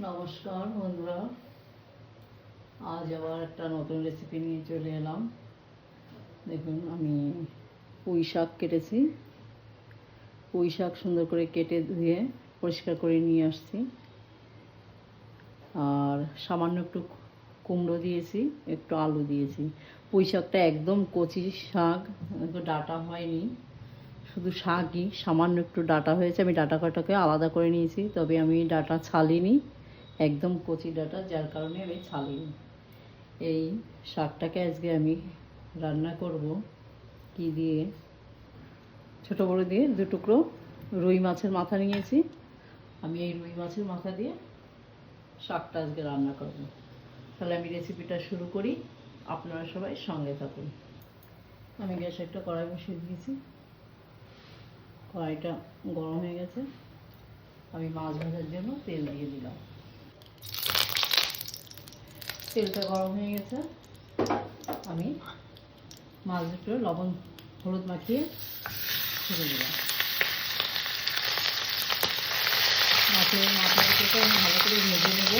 নমস্কার বন্ধুরা। আজ আবার একটা নতুন রেসিপি নিয়ে চলে এলাম। দেখুন, আমি পুঁই শাক কেটেছি। পুঁই শাক সুন্দর করে কেটে ধুয়ে পরিষ্কার করে নিয়ে আসছি। আর সামান্য একটু কুমড়ো দিয়েছি, একটু আলু দিয়েছি। পুঁই শাকটা একদম কচি শাক একটু ডাটা হয়নি। শুধু শাকই, সামান্য একটু ডাটা হয়েছে। আমি ডাটা কাটাকে আলাদা করে নিয়েছি, তবে আমি ডাটা ছালিনি। একদম কচি ডাটা, যার কারণে আমি ছালিনি এই শাকটাকে আজকে আমি রান্না করব কি দিয়ে? ছোট বড় দিয়ে দু টুকরো রুই মাছের মাথা নিয়েছি। আমি এই রুই মাছের মাথা দিয়ে শাকটা আজকে রান্না করব। তাহলে আমি রেসিপিটা শুরু করি। আপনারা সবাই সঙ্গে থাকুন। আমি গ্যাসে একটা কড়াই বসিয়ে দিয়েছি। কড়াইটা গরম হয়ে গেছে। আমি মাছ ভাজার জন্য তেল দিয়ে দিলাম। তেলটা গরম হয়ে গেছে। আমি মাছ দুটো, লবণ, হলুদ মাখিয়ে ছেড়ে দিলাম। মাছের মাথা দুটোকে আমি ভালো করে ভেজে নেব।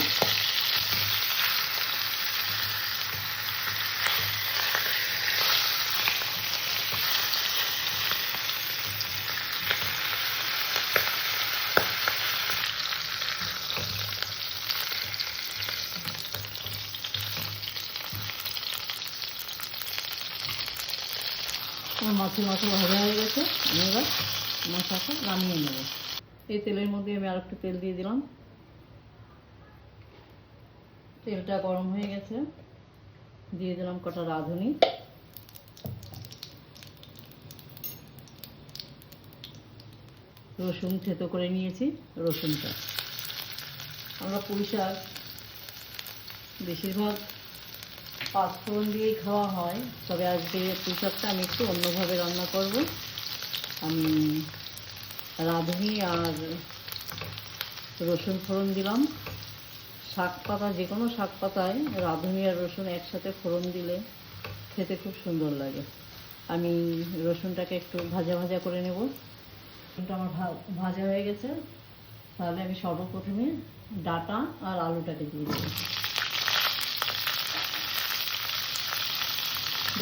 মাছের মাথা ভাজা হয়ে গেছে। আমি এবার মশলাটা নামিয়ে নেব। এই তেলের মধ্যে আমি আর একটু তেল দিয়ে দিলাম। তেলটা গরম হয়ে গেছে। দিয়ে দিলাম কটা রাঁধুনি। রসুন থেতো করে নিয়েছি, রসুনটা। আমরা পুঁই শাক বেশিরভাগ পাঁচফোড়ন দিয়েই খাওয়া হয়। তবে আজকে পুঁই শাকটা আমি একটু অন্যভাবে রান্না করব। আমি রাঁধুনি আর রসুন ফোড়ন দিলাম। শাক পাতা, যে কোনো শাক পাতায় রাঁধুনি আর রসুন একসাথে ফোড়ন দিলে খেতে খুব সুন্দর লাগে। আমি রসুনটাকে একটু ভাজা ভাজা করে নেব। রসুনটা আমার ভাজা হয়ে গেছে। তাহলে আমি সর্বপ্রথমে ডাটা আর আলুটাকে দিয়ে দেবো।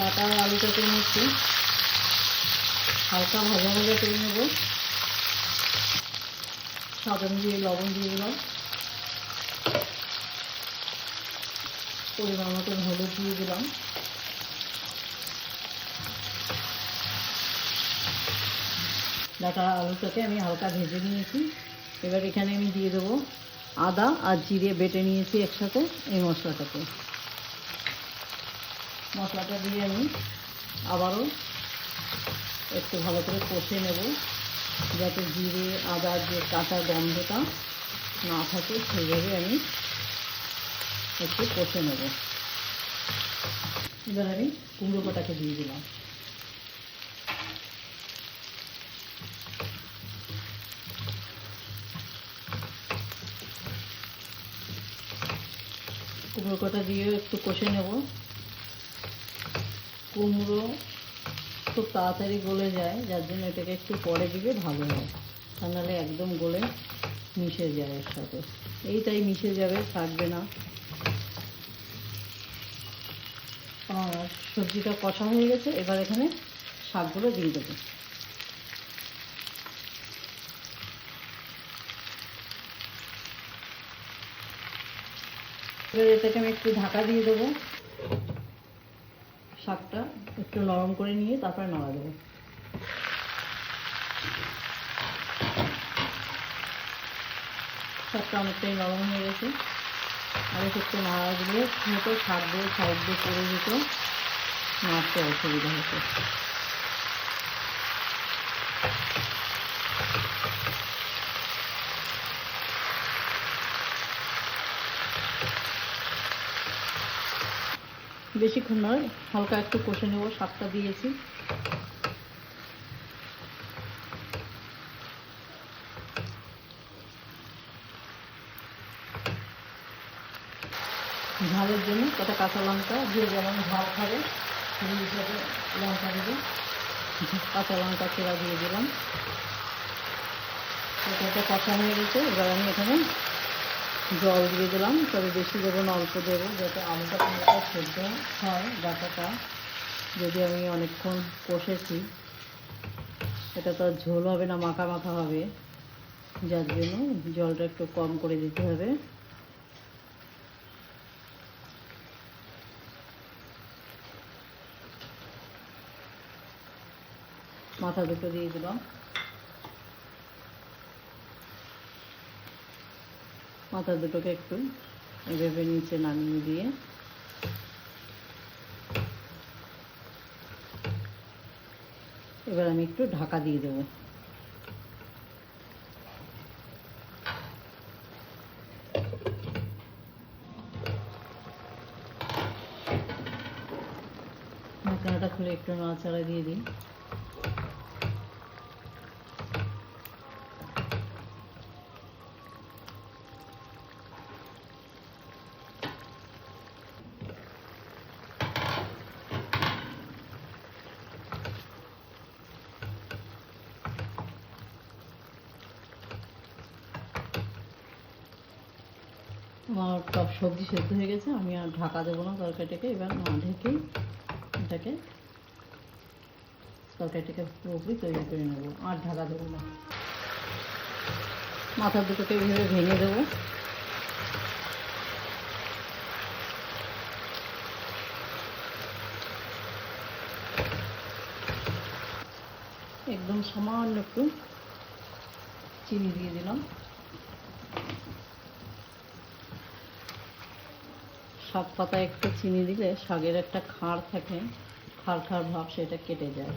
ডাটা আর আলুটাকে আমি হালকা ভাজা ভাজা করে নেব। স্বাদ অনুযায়ী লবণ দিয়ে দিলাম। পরিমাণ মতন হলুদ দিয়ে দিলাম। ডাটা আলুটাকে আমি হালকা ভেজে নিয়েছি। এবার এখানে আমি দিয়ে দেবো আদা আর জিরে বেটে নিয়েছি একসাথে এই মশলাটাকে। মশলাটা দিয়ে আমি আবারও একটু ভালো করে কষে নেব, যাতে জিরে আদার যে কাঁচা গন্ধটা না থাকে, সেইভাবে আমি একটু কষে নেব। এবার আমি কুমড়ো কাটাকে দিয়ে দিলাম। কুমড়ো কটা দিয়ে একটু কষে নেব। কুমড়ো খুব তাড়াতাড়ি গলে যায়, যার জন্য এটাকে একটু পরে দিলে ভালো হয়। তা নাহলে একদম গলে মিশে যায় এর সাথে এইটাই মিশে যাবে, থাকবে না। সবজিটা কষা হয়ে গেছে, এবার এখানে শাকগুলো দিয়ে দেবো। এটাকে আমি একটু ঢাকা দিয়ে দেবো। শাকটা একটু নরম করে নিয়ে তারপরে নড়া দেবো। শাকটা অনেকটাই নরম হয়ে গেছে। আর একটু নাড়া দিলে মতো শাক দিয়ে সাইড দিয়ে পড়ে যেত নাড়তে অসুবিধা হতো। বেশিক্ষণ নয়, হালকা একটু কষে নেব শাকটা দিয়েছি। ঝালের জন্য কটা কাঁচা লঙ্কা যে যেমন ঝাল খাবে সেই হিসাবে লঙ্কা দেবে। কাঁচা লঙ্কা চেরা দিয়ে দিলাম। এটা কষা হয়ে গেছে, এবার আমি এখানে জল দিয়ে দিলাম, তবে বেশি দেবো না, অল্প দেবো, যাতে আলুটা পুরোটা সেদ্ধ হয় ডাটাটা যদি আমি অনেকক্ষণ কষেছি, এটা তো ঝোল হবে না, মাখা মাখা হবে। যার জন্য জলটা একটু কম করে দিতে হবে। মাথা দুটো দিয়ে দিলাম। মাথা দুটোকে একটু এভাবে নিচে নামিয়ে দিয়ে। এবার আমি একটু ঢাকা দিয়ে দেবো। ঢাকনাটা খুলে একটু নাড়াচাড়া দিয়ে দিই। আমার সব সবজি সেদ্ধ হয়ে গেছে, আমি আর ঢাকা দেবো না তরকারিটাকে, এবার না ঢেকেই এটাকে তরকারিটাকে পুরোপুরি তৈরি করে নেব, আর ঢাকা দেবো না। মাথার দুটোকে এইভাবে ভেঙে দেবো। একদম সামান্য একটু চিনি দিয়ে দিলাম। শাক পাতায় একটু চিনি দিলে শাকের একটা খাঁড় থাকে, খাড় খাঁড় ভাব সেটা কেটে যায়।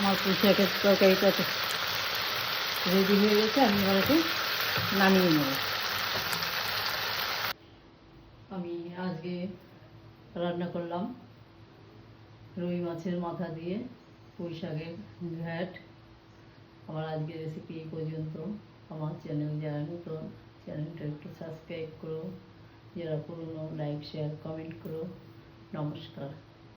আমার পুঁশাকের তরকারিটা রেডি হয়ে গেছে, আমি এবার একটু নামিয়ে নেব। আমি আজকে রান্না করলাম রুই মাছের মাথা দিয়ে পুঁই শাকের ঘ্যাট। আমার আজকের রেসিপি এই পর্যন্ত। আমার চ্যানেল যারা নতুন চ্যানেলটা একটু সাবস্ক্রাইব করো। যারা পুরনো লাইক শেয়ার কমেন্ট করো। নমস্কার।